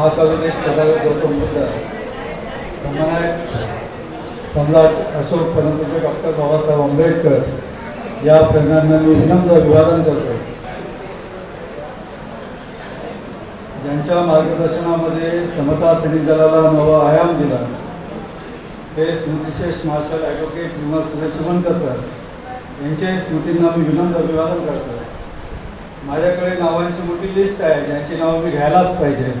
महाकवी सदागत गौतम बुद्ध समनायक सम्राट अशोक फणकुटे डॉक्टर बाबासाहेब आंबेडकर या प्रेरणांना मी विनम्र अभिवादन करतो. ज्यांच्या मार्गदर्शनामध्ये समता सैनिक दलाला नवा आयाम दिला ते स्मृतिशेष मार्शल ॲडव्होकेट किंवा सुरेशमनकर सर यांच्या स्मृतींना मी विनम्र अभिवादन करतो. माझ्याकडे नावांची मोठी लिस्ट आहे ज्यांची नावं मी घ्यायलाच पाहिजे.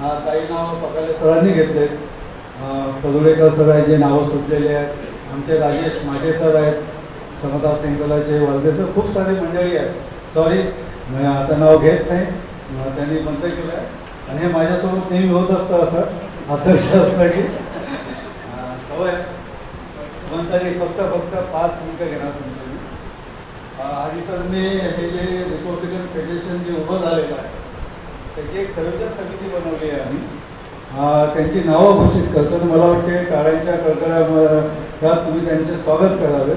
काही नावं पकाले सरांनी घेतले. पदुळेकर सर आहेत जे नावं सुटलेले आहेत. आमचे राजेश माटे सर आहेत. समता संकलाचे वालदे सर खूप सारे मंडळी आहेत. सॉरी मी आता नाव घेत नाही. त्यांनी बंद केलं आहे आणि हे माझ्यासोबत नेहमी होत असतं असं. आदर्श असतं की. सवय हो आहे. पण तरी फक्त फक्त पाच मिनटं घेणार तुमचं आधी तर मी हे जे रिपब्लिकन फेडरेशन जे उभं झालेलं आहे त्याची एक संयोजन समिती बनवली आहे. आम्ही त्यांची नावं घोषित करतो. आणि मला वाटते टाळ्यांच्या कडकड्यात तुम्ही त्यांचे स्वागत करावे.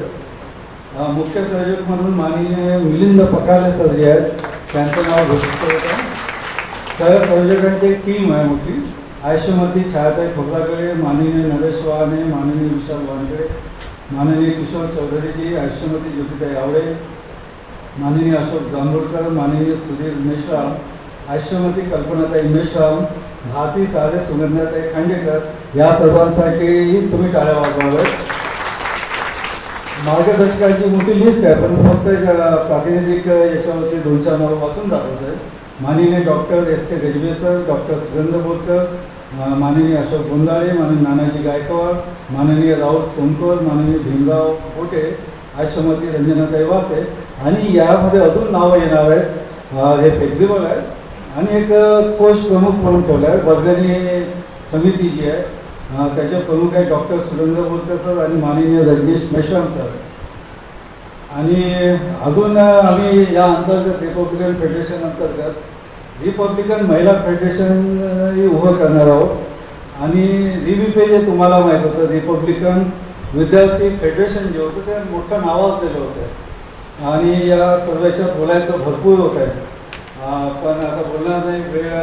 मुख्य संयोजक म्हणून माननीय मिलिंद पकाले सर जे आहेत त्यांचं नाव घोषित करत आहे. सहसंयोजकांची एक टीम आहे मोठी. आयुष्यमती छायाताई खोबराकडे माननीय नरेश वाहने माननीय विशाल वानकडे माननीय किशोर चौधरीजी आयुष्यमती ज्योतिताई आवडे माननीय अशोक जांभूळकर माननीय सुधीर मेश्राम आयुष्यमती कल्पनाताई मेश्राम भारती सारे सुगंधाताई खांडेकर या सर्वांसाठी तुम्ही टाळ्या वाजवाव्यात. मार्गदर्शकांची मोठी लिस्ट आहे पण फक्त प्रातिनिधिक याच्यावरती दोन चार नाव वाचून दाखवत आहे माननीय doctor S K Gajbe sir doctor Surendra Borkar माननीय अशोक गोंदाळे माननीय नानाजी गायकवाड माननीय राऊत सोनकर माननीय भीमराव पोटे आश्रमती रंजनाताई वासे आणि यामध्ये अजून नावं येणार आहेत. हे फ्लेक्झिबल आहे आणि एक अं, कोष प्रमुख म्हणून ठेवला आहे वर्गणी समिती जी आहे त्याचे प्रमुख आहे डॉक्टर सुरेंद्र बोरकर सर आणि माननीय रजनीश मेश्राम सर. आणि अजून आम्ही या अंतर्गत रिपब्लिकन फेडरेशन अंतर्गत रिपब्लिकन महिला फेडरेशन हे उभं करणार आहोत. आणि रिविपे जे तुम्हाला माहीत होतं रिपब्लिकन विद्यार्थी फेडरेशन जे होतं ते मोठं नाव असलेलं होतं. आणि या सर्व बोलायचं भरपूर होत आहे. पण आता बोलणार नाही वेळ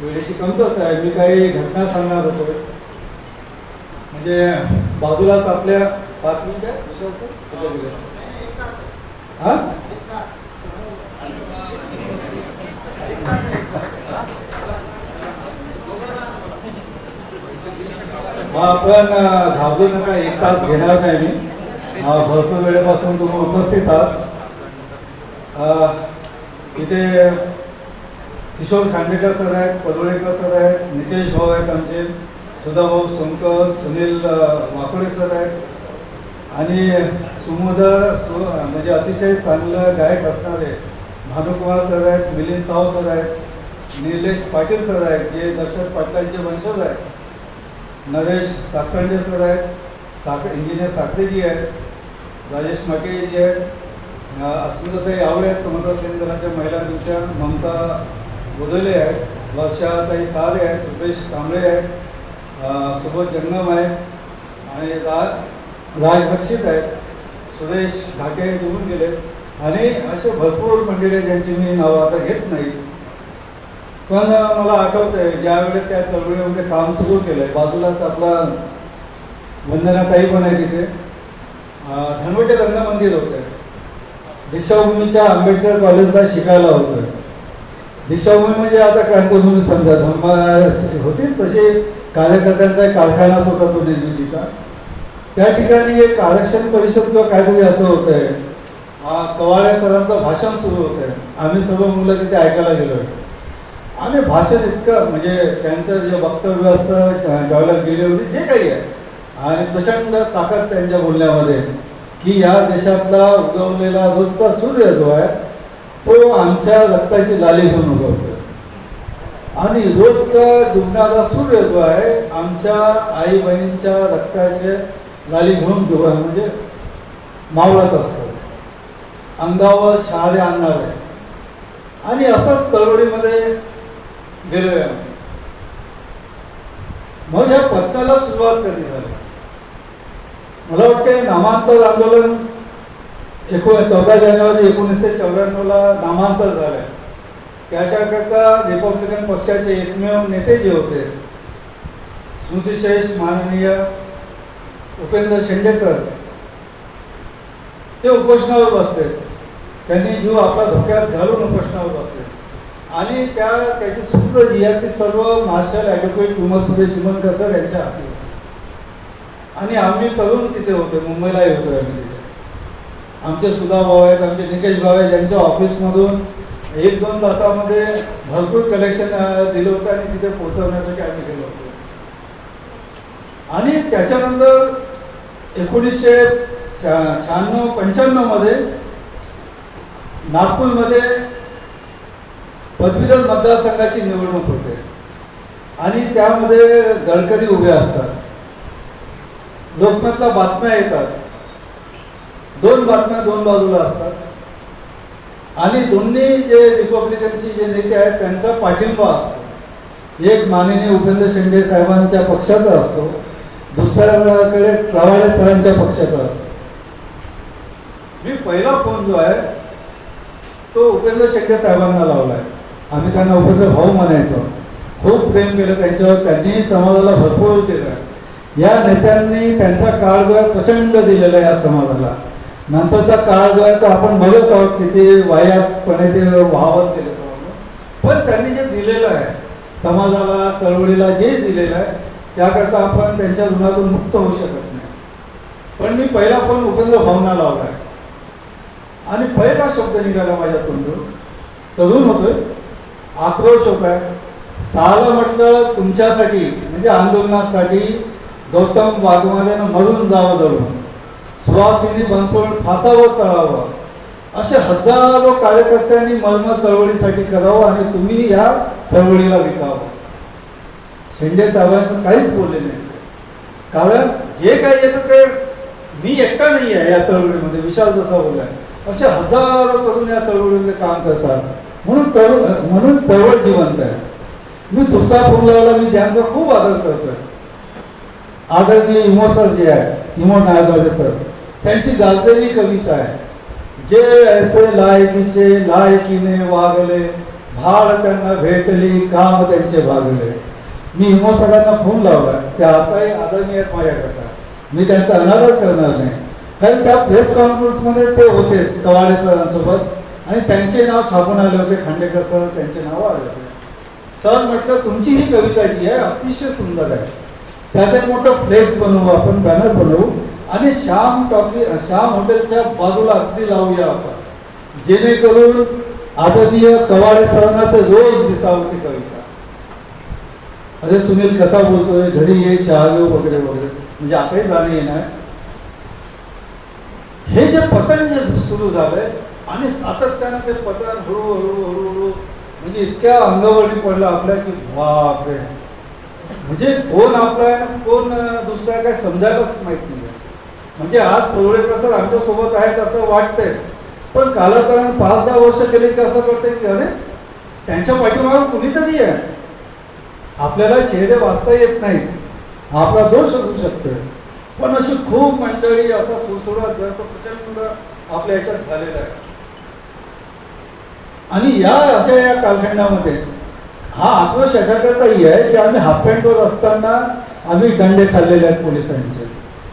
वेळेची कमतरता आहे. मी काही घटना सांगणार होतो. म्हणजे बाजूलाच आपल्या पाच मिनिट आहे हा? आपण अं, घाबरू नका एक तास घेणार नाही मी. भरपूर वेळेपासून तुम्ही उपस्थित आहात. इथे किशोर खांडेकर सर आहेत पदोळेकर सर आहेत नितेश भाऊ आहेत आमचे सुधाभाऊ सोनकर सुनील वाकोडे सर आहेत. आणि सुमोदर सु म्हणजे अतिशय चांगलं गायक असणारे भानुकुमार सर आहेत मिलिंद साव सर आहेत निलेश पाटील सर आहेत जे दशरथ पाटलांचे वंशज आहेत. नरेश ताकसांडे सर आहेत साक इंजिनियर साखरेजी आहेत राजेश माटे जी आहेत अस्मिताताई आवडे आहेत समता सेन दलाच्या महिला दिनच्या ममता गोदले आहेत वर्षाताई सारे आहेत रुपेश कांबळे आहेत सुबोध जंगम आहे आणि रा राजभक्षित आहेत सुरेश घाटे निघून गेले आणि असे भरपूर मंडळी आहेत ज्यांची मी नावं आता घेत नाही. पण मला आठवतं आहे या चळवळीमध्ये काम सुरू केलं आहे बाजूलाच आपला वंदनाताई पण आहे तिथे. धनवटे रंग मंदिर होतं. दिशाभूमीच्या आंबेडकर कॉलेजला शिकायला होतो. दिशाभूमी म्हणजे आता क्रांतीभूमी समजा धर्मा होतीच तशी कार्यकर्त्यांचा एक कारखानाच होता तो निर्मितीचा. त्या ठिकाणी एक आरक्षण परिषद किंवा काहीतरी असं होतं आहे कवाळे सरांचं भाषण सुरू होतं आहे आम्ही सर्व मुलं तिथे ऐकायला गेलो आम्ही भाषण इतकं म्हणजे त्यांचं जे वक्तव्य असतं ज्यावेळेला गेले होते जे काही आहे. आणि प्रचंड ताकद त्यांच्या बोलण्यामध्ये. की या देशातला उगवलेला रोजचा सूर्य जो आहे तो आमच्या रक्ताची लाली घेऊन उगवतो आणि रोजचा डुबणारा सूर्य जो आहे आमच्या आई बहिणींच्या रक्ताचे लाली घेऊन जो आहे म्हणजे मावळत असतो. अंगावर शहारे आणणार. आहे आणि असंच चळवळीमध्ये गेलोय आम्ही. मग या पत्त्याला सुरुवात कधी झाली? मला वाटते नामांतर आंदोलन एको चौदा जानेवारी एकोणीसशे चौऱ्याण्णवला नामांतर झालंय. त्याच्याकरता रिपब्लिकन पक्षाचे एकमेव नेते जे होते स्मृतिशेष माननीय उपेंद्र शेंडे सर ते उपोषणावर बसले. त्यांनी जीव आपला धोक्यात घालून उपोषणावर बसले. आणि त्या त्याची सूत्र जी आहे ती सर्व मार्शल ॲडव्होकेट कुमारसुरे सर यांच्या हाती. आणि आम्ही तरुण तिथे होते मुंबईलाही होतो आम्ही तिथे. आमचे सुधा भाऊ आहेत आमचे निकेश भाऊ आहेत यांच्या ऑफिसमधून एक दोन तासामध्ये भरपूर कलेक्शन दिलं होतं आणि तिथे पोहोचवण्यासाठी आम्ही गेलो होतो. आणि त्याच्यानंतर एकोणीसशे शहाण्णव पंच्याण्णवमध्ये नागपूरमध्ये पदवीधर मतदारसंघाची निवडणूक होते. आणि त्यामध्ये गडकरी उभे असतात. लोकमतला बातम्या येतात. दोन बातम्या दोन बाजूला असतात. आणि दोन्ही जे रिपब्लिकनचे जे नेते आहेत त्यांचा पाठिंबा असतो. एक माननीय उपेंद्र शेंडे साहेबांच्या पक्षाचा असतो. दुसऱ्याकडे कवाडे सरांच्या पक्षाचा असतो. मी पहिला फोन जो आहे तो उपेंद्र शेंडे साहेबांना लावला आहे आम्ही त्यांना उपेंद्र भाऊ म्हणायचो. खूप प्रेम केलं त्यांच्यावर. त्यांनी समाजाला भरपूर केलं. आहे या नेत्यांनी त्यांचा काळ जो आहे प्रचंड दिलेला आहे या समाजाला. नंतरचा काळ जो आहे तो आपण बघत आहोत किती वायातपणे ते वाहवत गेले पण त्यांनी जे दिलेलं आहे समाजाला चळवळीला जे दिलेलं आहे त्याकरता आपण त्यांच्या ऋणातून मुक्त होऊ शकत नाही. पण मी पहिला फोन उपेंद्र भावना लावला आहे. आणि पहिला शब्द निघाला माझ्या तोंडून तरुण होतोय आक्रोश होत आहे. साला म्हटलं तुमच्यासाठी म्हणजे आंदोलनासाठी गौतम वाघमारेनं मरून जावं जळून. सुहासिनी बनसोड फासावर चढावं. असे हजारो कार्यकर्त्यांनी मर्म चळवळीसाठी करावं आणि तुम्ही या चळवळीला विकावं. शिंदे साहेबांना काहीच बोलले नाही. कारण जे काही येतं ते मी एकटा नाही आहे या चळवळीमध्ये विशाल जसा बोलाय असे हजारो करून या चळवळीमध्ये काम करतात. म्हणून तरुण म्हणून चळवळ जिवंत आहे. मी दुसरा फोन लावला मी त्यांचा खूप आदर करतोय. आदरणीय इमो सर जे आहे इमो नायदवाडे सर त्यांची गाजलेली कविता आहे. जे ऐसे लायकीचे लायकीने वागले भाड त्यांना भेटली काम त्यांचे भागले. मी इमो सरांना फोन लावला ते आताही आदरणीय आहेत माझ्याकरता. मी त्यांचा अनादर करणार नाही. कारण त्या प्रेस कॉन्फरन्समध्ये ते होते कवाडे सरांसोबत. आणि त्यांचे नाव छापून आले होते खांडेकर सर त्यांचे नाव आले होते. सर म्हटलं तुमची ही कविता जी आहे अतिशय सुंदर आहे. त्याचं एक मोठं फ्लेक्स बनवू आपण बॅनर बनवू. आणि श्याम टॉकी श्याम हॉटेलच्या बाजूला अगदी लावूया आपण. जेणेकरून आदरणीय कवाडे सरांना ते रोज दिसावं ती कविता. अरे सुनील कसा बोलतोय? घरी ये चहा घेऊ वगैरे वगैरे. म्हणजे आताही जाणं येणार. हे जे पतन जे सुरू झालंय आणि सातत्यानं ते पतन हळूहळू हळूहळू म्हणजे इतक्या अंगवळी पडलं आपल्या की बापरे. म्हणजे कोण आपला आहे ना कोण दुसरा काय समजायलाच माहीत नाही. म्हणजे आज परोळेकर सर आमच्यासोबत आहेत असं वाटतंय. पण कालकारण पाच दहा वर्ष गेले की असं वाटतंय की अरे त्यांच्या पाठीमागून कुणीतरी आहे. आपल्याला चेहरे वाचता येत नाही आपला दोष असू शकतो पण अशी खूप मंडळी असा सुसोडा जर तो प्रचंड आपल्या ह्याच्यात झालेला आहे. आणि या अशा या कालखंडामध्ये हा आक्रोश याच्याकरताही आहे की आम्ही हाफ पॅन्टवर असताना आम्ही दंडे खाल्लेले आहेत पोलिसांचे.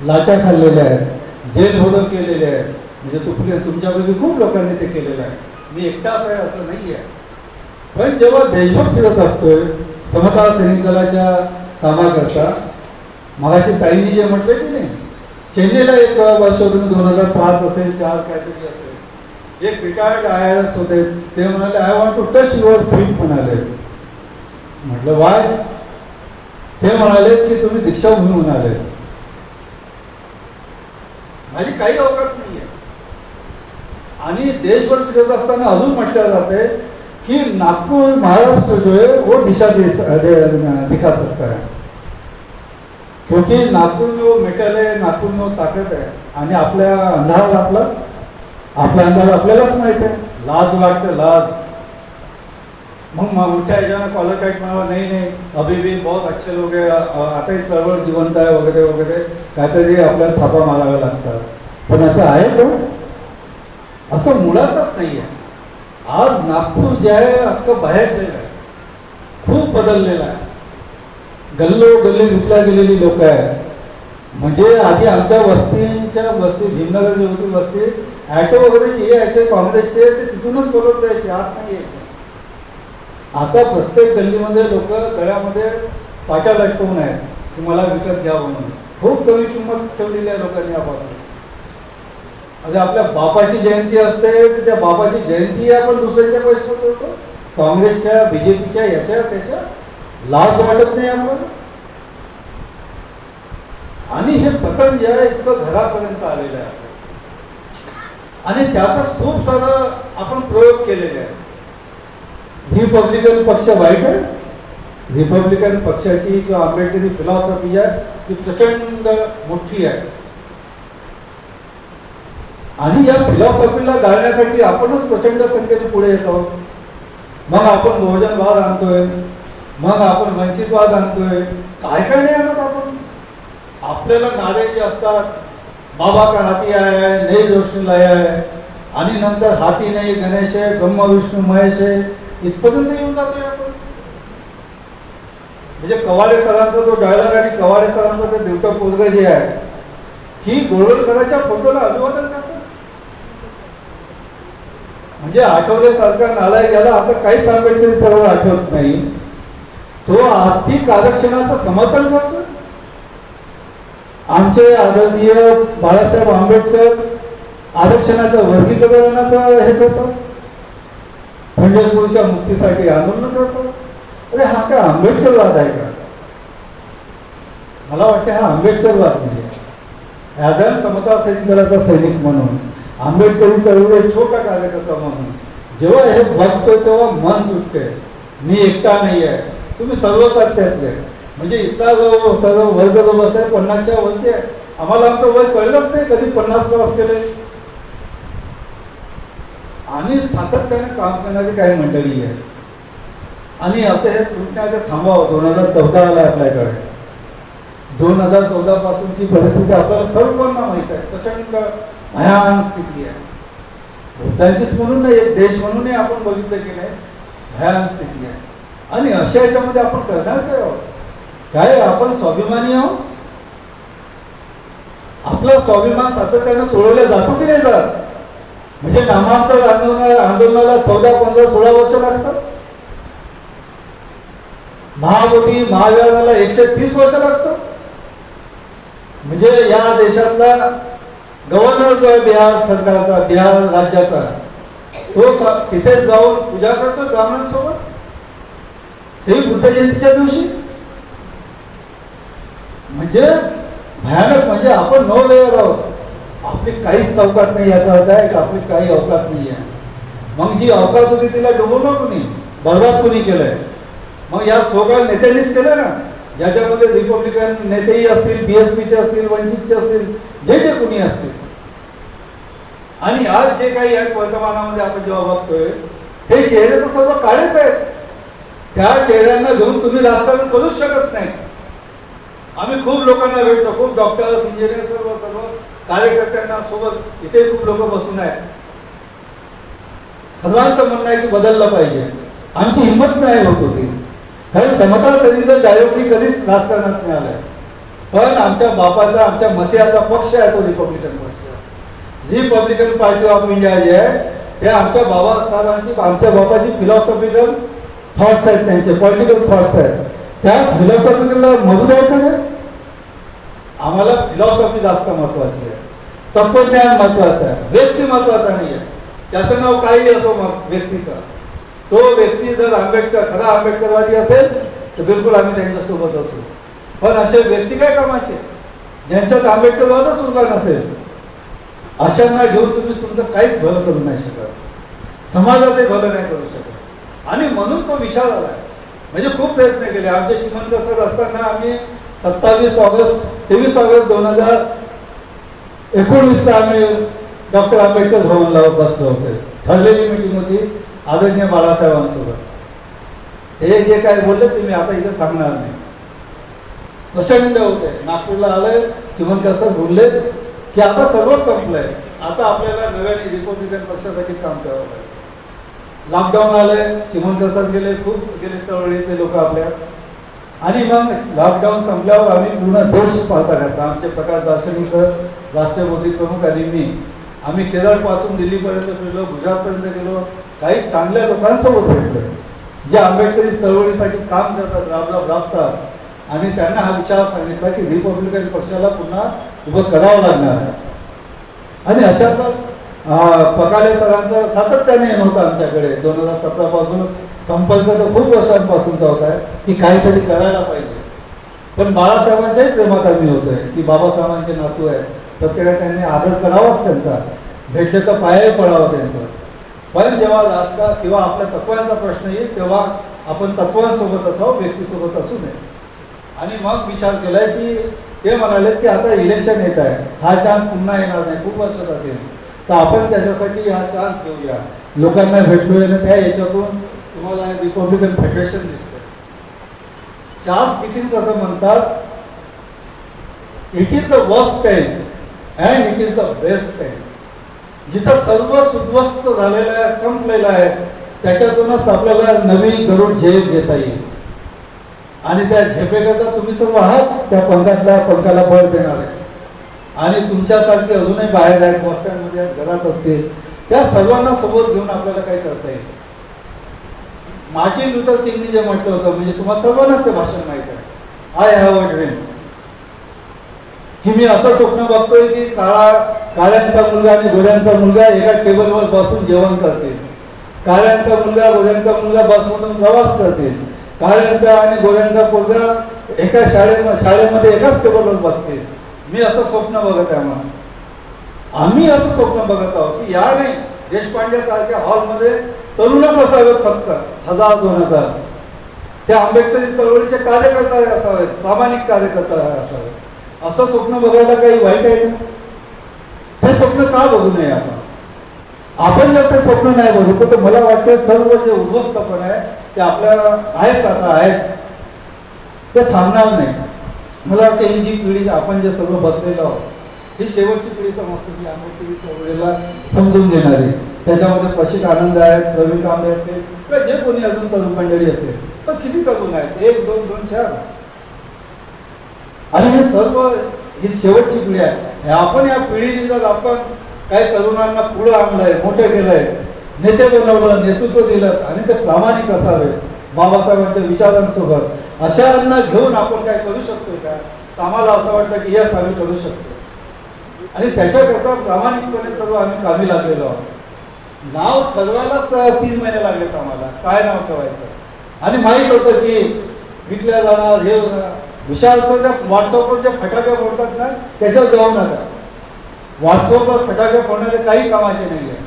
लाट्या खाल्लेल्या आहेत. जेल होदं केलेले आहेत. म्हणजे तुपले तुमच्यापैकी खूप लोकांनी ते केलेलं आहे. मी एकटाच आहे असं नाही आहे पण जेव्हा देशभर फिरत असतोय समता सैनिक दलाच्या कामाकरता मगाशी ताईंनी जे म्हटले की नाही चेन्नईला एक वर्ष होतं दोन हजार पाच असेल चार काहीतरी असेल. एक रिटायर्ड आय आर एस होते. ते म्हणाले I want to touch your feet म्हणाले. म्हटलं वाय? ते म्हणाले की तुम्ही दीक्षाभूमी म्हणाले माझी काही अवकाश नाही आहे आणि देशभर फिरत असताना अजून म्हटलं जाते कि नागपूर महाराष्ट्र जो है वो दिशा दे, दिखा सकता है. क्योंकि नागपुर में वो मेटल है नागपूर में वो ताकद आहे आणि आपल्या अंधार आपला आपला अंधार आपल्यालाच माहीत आहे. लाज वाटतं लाज. मग मग मोठ्या ह्याच्यानं कॉलर काहीच म्हणाला नाही नाही अभी भी बहुत अच्छे लोक आहे आता चळवळ जिवंत आहे वगैरे वगैरे. काहीतरी आपल्याला थापा माराव्या लागतात. पण असं आहे का? असं मुळातच नाही आहे आज नागपूर जे आहे अख्खं बाहेरलेलं आहे. खूप बदललेलं आहे. गल्लो गल्ली लुटल्या गेलेली लोक आहेत. म्हणजे आधी आमच्या वस्तींच्या वस्ती भीमनगर जी होती वस्ती ॲटो वगैरे जे यायचे काँग्रेसचे ते तिथूनच बोलत जायचे. आत नाही आहे आता प्रत्येक गल्लीमध्ये लोक गळ्यामध्ये पाट्या लटकवून आहेत. की मला विकत घ्यावं म्हणून. खूप कमी किंमत ठेवलेली आहे लोकांनी यापासून. आता आपल्या बापाची जयंती असते तर त्या बापाची जयंती आपण दुसऱ्याच्या पैसे ठेवतो. काँग्रेसच्या बीजेपीच्या याच्या त्याच्या. लाज वाटत नाही आम्हाला. आणि हे पतन जे आहे इतकं घरापर्यंत आलेलं आहे. आणि त्यातच खूप सारा आपण प्रयोग केलेले आहे रिपब्लिकन पक्ष वाईट आहे. रिपब्लिकन पक्षाची किंवा आंबेडकरी फिलॉसॉफी आहे ती प्रचंड मोठी आहे. आणि या फिलॉसॉफीला जाळण्यासाठी आपणच प्रचंड संख्येने पुढे येतो. मग आपण बहुजनवाद आणतोय. मग आपण वंचितवाद आणतोय. काय काय नाही आणत आपण. आपल्याला नारे जे असतात बाबा का हाती आहे नई रोशनी आहे. आणि नंतर हाती नाही गणेश आहे ब्रह्म विष्णू महेश आहे. इथपर्यंत येऊन जातोय आपण. म्हणजे कवाडे सरांचा जो डायलॉग आणि कवाडे सरांचा ते देवटा पोरग जे आहे की गोळवलकरांच्या फोटोला अभिवादन करतात म्हणजे आठवले सारखा नालायक याला आता काहीच आंबेडकरी सर्व आठवत नाही. तो आर्थिक आरक्षणाचं समर्थन करतो आमचे आदरणीय बाळासाहेब आंबेडकर आरक्षणाचं वर्गीकरणाचं हे करतात. पंढरपूरच्या मुक्तीसाठी आंदोलन करतो. अरे हा काय आंबेडकरवाद आहे का? मला वाटतं हा आंबेडकरवाद म्हणजे ॲज अ समता सैनिकाचा सैनिक म्हणून आंबेडकरी चळवळी छोटा कार्यकर्ता म्हणून जेव्हा हे बघतो तेव्हा मन तुटते मी एकटा नाही आहे. तुम्ही सर्व साध्यातले म्हणजे इथला जो सर्व वर्ग जो बसलाय पन्नासच्या वरती आहे. आम्हाला आमचं वय कळलंच नाही कधी पन्नास क्रॉस केले आणि सातत्याने काम करणारी काही मंडळी आहे आणि असे हे आता थांबावं दोन हजार चौदा आला आपल्याकडे. दोन हजार चौदा पासूनची परिस्थिती आपल्याला सर्वांना माहीत आहे. प्रचंड भयान स्थिती आहे. बुद्धांचीच म्हणून नाही एक देश म्हणूनही आपण बघितलं की नाही भयान स्थिती आहे. आणि अशा याच्यामध्ये आपण करणार काय आहोत? काय आपण स्वाभिमानी आहोत? आपला स्वाभिमान सातत्यानं तोडवला जातो की नाही जात? म्हणजे नामांतर आंदोलन आंदोलनाला चौदा पंधरा सोळा वर्ष लागतात? महाबोधी महाविवादाला एकशे तीस वर्ष लागतात? म्हणजे या देशातला गव्हर्नर जो आहे बिहार सरकारचा बिहार राज्याचा तो तिथेच जाऊन पूजा करतो ब्राह्मण सोबत तेही बुद्ध जयंतीच्या दिवशी? म्हणजे भयानक म्हणजे आपण नऊ लेअर आहोत. आपली काहीच चौकात नाही याचा अर्थ आहे की आपली काही अवकात नाही आहे मग जी अवकात होती तिला डुबवलं कुणी? बर्बाद कुणी केलंय? मग या सोगळ नेत्यांनीच केलं ना? ज्याच्यामध्ये रिपब्लिकन नेतेही असतील बीएसपीचे असतील वंचितचे असतील जे जे कुणी असतील. आणि आज जे काही या वर्तमानामध्ये आपण जेव्हा बघतोय ते चेहरे तर सर्व काळेच आहेत. त्या चेहऱ्यांना घेऊन तुम्ही राजकारण करूच शकत नाही. आम्ही खूप लोकांना भेटतो खूप डॉक्टर्स इंजिनियर सर्व सर्व. कार्यकर्त्यांना सोबत इथे खूप लोक बसून आहेत. सर्वांचं म्हणणं आहे की बदललं पाहिजे. आमची हिंमत नाही होत होती. कारण समता सैनिक डायरेक्टली कधीच राजकारणात नाही आलंय. पण आमच्या बापाचा आमच्या मसियाचा पक्ष आहे तो रिपब्लिकन पक्ष. रिपब्लिकन पार्टी ऑफ इंडिया जे आहे हे आमच्या बाबासाहेबांची आमच्या बापाची फिलॉसॉफिकल थॉट्स आहेत त्यांचे पॉलिटिकल थॉट्स आहेत. त्या फिलॉसॉफिकलला मरू द्यायचं नाही आम्हाला फिलॉसॉफी जास्त महत्वाची आहे. तत्वज्ञान महत्वाचं आहे. व्यक्ती महत्त्वाचा नाही आहे. त्याचं नाव काही असो मग व्यक्तीचं. तो व्यक्ती जर आंबेडकर खरा आंबेडकरवादी असेल तर बिलकुल आम्ही त्यांच्यासोबत असू. पण असे व्यक्ती काय कामाचे? ज्यांच्यात आंबेडकरवादच उभा नसेल अशांना घेऊन तुम्ही तुमचं काहीच भलं करू नाही शकत. समाजाचे भलं नाही करू शकत. आणि म्हणून तो विचार आला म्हणजे खूप प्रयत्न केले. आमचे चिमनकर सर असताना आम्ही सत्तावीस ऑगस्ट तेवीस ऑगस्ट दोन हजार एकोणवीसला आम्ही डॉक्टर आंबेडकर भवनला बसलो होते. ठरलेली मीटिंग होती आदरणीय बाळासाहेबांसोबत. हे जे काय बोलले ते मी आता इथे सांगणार नाही. प्रचंड होते. नागपूरला आले चिमनकर सर बोलले की आता सर्वच संपलंय. आता आपल्याला नव्याने रिपब्लिकन पक्षासाठी काम करावं लागेल. लॉकडाऊन आलंय चिमणकर सर गेले खूप गेले चळवळीतले लोक आपल्या आणि मग लॉकडाऊन संपल्यावर आम्ही पूर्ण देश पाहता घातला आमचे प्रकाश दार्शनिक सर राष्ट्रीय प्रमुख आणि मी. आम्ही केरळपासून दिल्लीपर्यंत गेलो गुजरातपर्यंत गेलो. काही चांगल्या लोकांसोबत भेटलो. जे आंबेडकरी चळवळीसाठी काम करतात राबराब राबतात. आणि त्यांना हा विचार सांगितला की रिपब्लिकन पक्षाला पुन्हा उभं करावं लागणार. आहे आणि अशातच पकाले सरांचं सातत्याने येणं होतं आमच्याकडे. दोन हजार सतरापासून संपर्क तर खूप वर्षांपासूनचा होता आहे की काहीतरी करायला पाहिजे. पण बाळासाहेबांच्याही प्रेमात आम्ही होतोय की बाबासाहेबांचे नातू आहे प्रत्येकाने त्यांनी आदर करावाच त्यांचा. भेटले तर पायही पडावा त्यांचं. पण जेव्हा लाचका किंवा आपल्या तत्वांचा प्रश्न येईल तेव्हा आपण तत्वांसोबत असावं व्यक्तीसोबत असू नये. आणि मग विचार केलाय की ते म्हणाले की आता इलेक्शन येत आहे हा चान्स पुन्हा येणार नाही खूप वर्ष जातील तर आपण त्याच्यासाठी हा चान्स घेऊया. लोकांना भेटलोय ना त्या याच्यातून तुम्हाला रिपब्लिकन फेडरेशन दिसतं चार्ल्स डिकिन्स असं म्हणतात it is the worst time and it is the best time जिथं सर्व सुध्वस्त झालेलं आहे संपलेलं आहे त्याच्यातूनच आपल्याला नवी गरुड झेप घेता येईल. आणि त्या झेपेकरता तुम्ही सर्व आहात त्या पंखातल्या पंखाला बळ देणार. आहे आणि तुमच्यासारखे अजूनही बाहेर आहेत वस्त्यांमध्ये घरात असतील त्या सर्वांना सोबत घेऊन आपल्याला काही करता येईल? मार्टिन लुथर किंगनी जे म्हटलं होतं म्हणजे तुम्हाला सर्वांनाच ते भाषण माहीत आहे. आय हॅव अ ड्रीम की मी असं स्वप्न बघतोय की काळा काळ्यांचा मुलगा आणि गोऱ्यांचा मुलगा एका टेबलवर बसून जेवण करतील. काळ्यांचा मुलगा गोऱ्यांचा मुलगा बसमधून प्रवास करतील. काळ्यांचा आणि गोऱ्यांचा मुलगा एका शाळेमध्ये शाळेमध्ये एकाच टेबलवर बसतील. मी असं स्वप्न बघत आहे मग आम्ही असं स्वप्न बघत आहोत की या नाही देशपांडे सारख्या हॉलमध्ये तरुणच असावेत फक्त हजार दोन हजार. ते आंबेडकरी चळवळीचे कार्यकर्ता असावेत प्रामाणिक कार्यकर्ता असावेत. असं स्वप्न बघायला काही वाईट आहे का? हे स्वप्न का बघू नये आपण? आपण जर ते स्वप्न नाही बघितलं तर मला वाटतं सर्व जे उद्ध्वस्तपण आहे ते आपल्या आहेच आता आहेच. ते थांबणार नाही. मला वाटतं ही जी पिढी आपण जे सर्व बसलेलो आहोत ही शेवटची पिढी समजतो की आंबेडकरी चळवळीला समजून घेणारी. त्याच्यामध्ये पशिक आनंद आहेत प्रवीण कांबळे असतील किंवा जे कोणी अजून तरुण मंडळी असेल पण किती तरुण आहेत? एक दोन दोन चार. आणि हे सर्व ही शेवटची पिढी आहे. आपण या पिढीने जर आपण काही तरुणांना पुढे आणलंय मोठे केलंय नेते बनवलं नेतृत्व दिलं आणि ते प्रामाणिक असावे बाबासाहेबांच्या विचारांसोबत अशांना घेऊन आपण काय करू शकतोय का? तर आम्हाला असं वाटतं की यस आम्ही करू शकतो आणि त्याच्याकरता प्रामाणिकपणे सर्व आम्ही कामी लागलेलो आहोत. नाव ठरवायला तीन महिने लागलेत आम्हाला काय नाव ठेवायचं आणि माहीत होतं की विकल्या जाणार हे होणार विशाल सर त्या व्हॉट्सअपवर जे फटाके फोडतात ना त्याच्यावर जाऊ नका व्हॉट्सअपवर फटाके फोडणारे काही कामाचे नाही आहे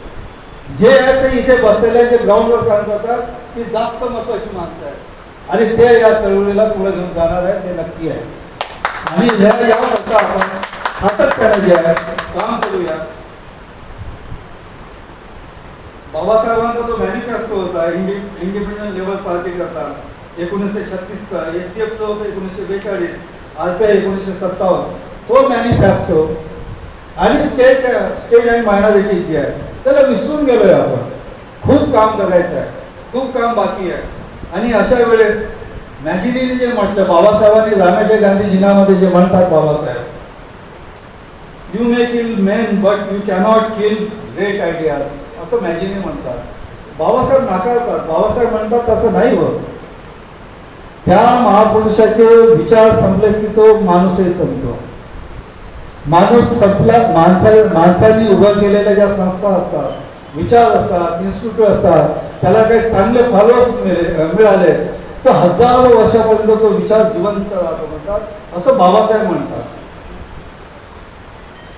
जे आहे ते इथे बसलेले जे ग्राउंडवर काम करतात ती जास्त महत्वाची माणसं आहेत आणि ते या चळवळीला पुढे घेऊन जाणार आहेत ते नक्की आहे आणि ह्या याकरता आपण सातत्याने जे आहे काम करूया बाबासाहेबांचा जो मॅनिफेस्टो होता इंडि इंडिपेंडंट लेवल पार्टी करता एकोणीसशे छत्तीसचा एस सी एफचा होता एकोणीसशे बेचाळीस आर पी आय एकोणीसशे सत्तावन्न. तो मॅनिफेस्टो आणि स्टेट स्टेट आणि मायनॉरिटी जी आहे त्याला विसरून गेलोय आपण. खूप काम करायचं आहे खूप काम बाकी आहे. आणि अशा वेळेस मॅजिनीने जे म्हटलं बाबासाहेबांनी रामेटे गांधी जिनामध्ये जे म्हणतात Babasaheb you may kill men but you cannot kill great ideas असं मॅजिनी म्हणतात. बाबासाहेब नाकारतात. बाबासाहेब म्हणतात तसं नाही होत. त्या महापुरुषाचे विचार संपले की तो माणूसही संपतो. माणूस संपला माणसा माणसांनी उभं केलेल्या ज्या संस्था असतात विचार असतात इन्स्टिट्यूट असतात त्याला काही चांगले फॉलोअर्स मिळे मिळाले. तर हजारो वर्षापर्यंत तो विचार जिवंत राहतो म्हणतात. असं बाबासाहेब म्हणतात.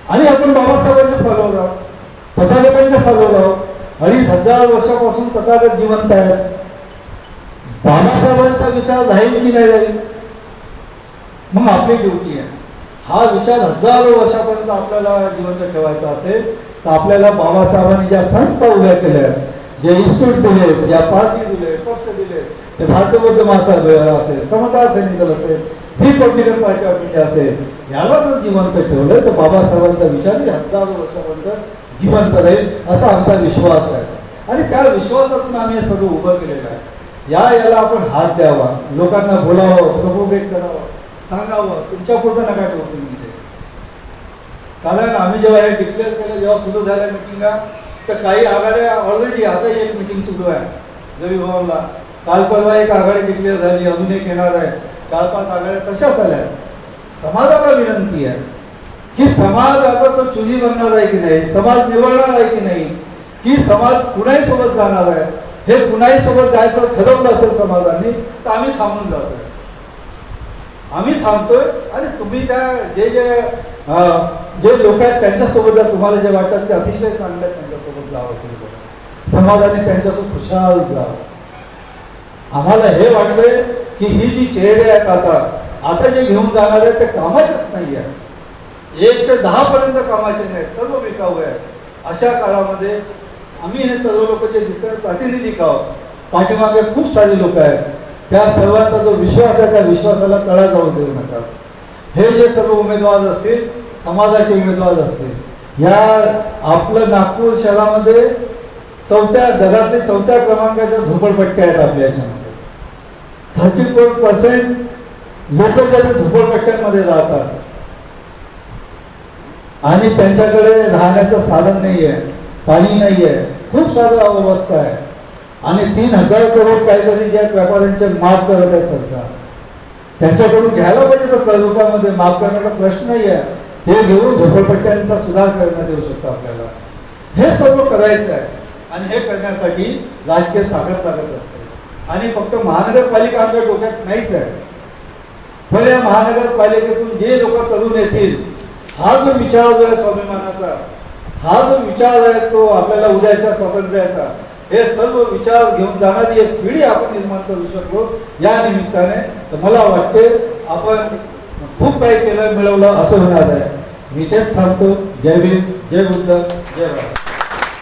आणि आपण बाबासाहेबांचे फॉलोअर आहोत. हजार वर्षापासून तथागत जिवंत आहे. बाबासाहेबांचा विचार राहील की नाही राहील? मग आपली ड्युटी आहे. हा विचार हजारो वर्षापर्यंत आपल्याला जिवंत ठेवायचा असेल तर आपल्याला बाबासाहेबांनी ज्या संस्था उभ्या केल्या जे इन्स्टिट्यूट दिले ज्या पार्टी दिले पक्ष दिले ते भारतीय बौद्ध महासाहेब असेल समता सैनिकल असेल असेल रिपब्लिकन पार्टी ऑफ इंडिया असेल याला जर जिवंत ठेवलं तर बाबासाहेबांचा विचार हजारो वर्षापर्यंत जिवंत राहील असा आमचा विश्वास आहे. आणि त्या विश्वासातून आम्ही हे सगळं उभं केलेलं आहे. या याला आपण हात द्यावा. लोकांना बोलावं प्रमोगेट करावं. सांगावं. तुमच्या पुढं नका ठेवू तुम्ही ते कारण आम्ही जेव्हा हे डिक्लेअर केलं जेव्हा सुरू झाल्या मिटिंगा तर काही आघाड्या ऑलरेडी आताही एक मिटिंग सुरू आहे. रवी भवनला काल परवा एक आघाडी डिक्लेअर झाली अजून एक येणार आहे. चार पाच आघाड्या तशाच आल्या समाजाला विनंती आहे. की समाज आता तो चुजी बनणार आहे की नाही? समाज निवडणार आहे की नाही? की समाज कुणाही सोबत जाणार आहे हे कुणाही सोबत जायचं ठरवलं असेल समाजाने तर आम्ही थांबून जातोय. आम्ही थांबतोय आणि तुम्ही त्या जे जे जे लोक आहेत त्यांच्यासोबत जा तुम्हाला जे वाटतं ते अतिशय चांगलं आहे त्यांच्यासोबत जावं तुम्ही समाजाने त्यांच्यासोबत खुशाल जावं आम्हाला हे वाटलंय की ही जी चेहरे आहेत आता आता जे घेऊन जाणार आहेत ते कामाचेच नाही आहे एक ते दहा पर्यंत कामाचे नाहीत सर्व विकाऊ आहेत. अशा काळामध्ये आम्ही हे सर्व लोक जे दिसतात प्रातिनिधिक आहोत पाठीमागे खूप सारे लोक आहेत. त्या सर्वांचा जो विश्वास आहे त्या विश्वासाला तळा जाऊ देऊ नका. हे जे सर्व उमेदवार असतील समाजाचे उमेदवार असतील या आपलं नागपूर शहरामध्ये चौथ्या जगातले चौथ्या क्रमांकाच्या झोपडपट्ट्या आहेत आपल्या याच्यामध्ये. थर्टी फोर पर्सेंट लोक ज्या झोपडपट्ट्यांमध्ये राहतात आणि त्यांच्याकडे राहण्याचं साधन नाही आहे पाणी नाही आहे खूप सारं अवस्था आहे. आणि तीन हजार करोड काहीतरी ज्या व्यापाऱ्यांचे माफ करत आहे सरकार. त्यांच्याकडून घ्यायला पाहिजे तो कर्जरूपामध्ये माफ करण्याचा प्रश्न नाही आहे ते घेऊन झोपडपट्ट्यांचा सुधार करण्यात येऊ शकतो आपल्याला. हे सर्व करायचं आहे. आणि हे करण्यासाठी राजकीय ताकद लागत असते. आणि फक्त महानगरपालिका आमच्या डोक्यात नाहीच आहे. पण या महानगरपालिकेतून जे लोक तरुण येतील हा जो विचार जो आहे स्वाभिमानाचा हा जो विचार आहे तो आपल्याला उद्याच्या स्वातंत्र्याचा हे सर्व विचार घेऊन जाणारी एक पिढी आपण निर्माण करू शकलो या निमित्ताने. तर मला वाटते आपण खूप काही केलं मिळवलं असं होणार आहे. मी तेच थांबतो. जय भीम जय बुद्ध जय भारत.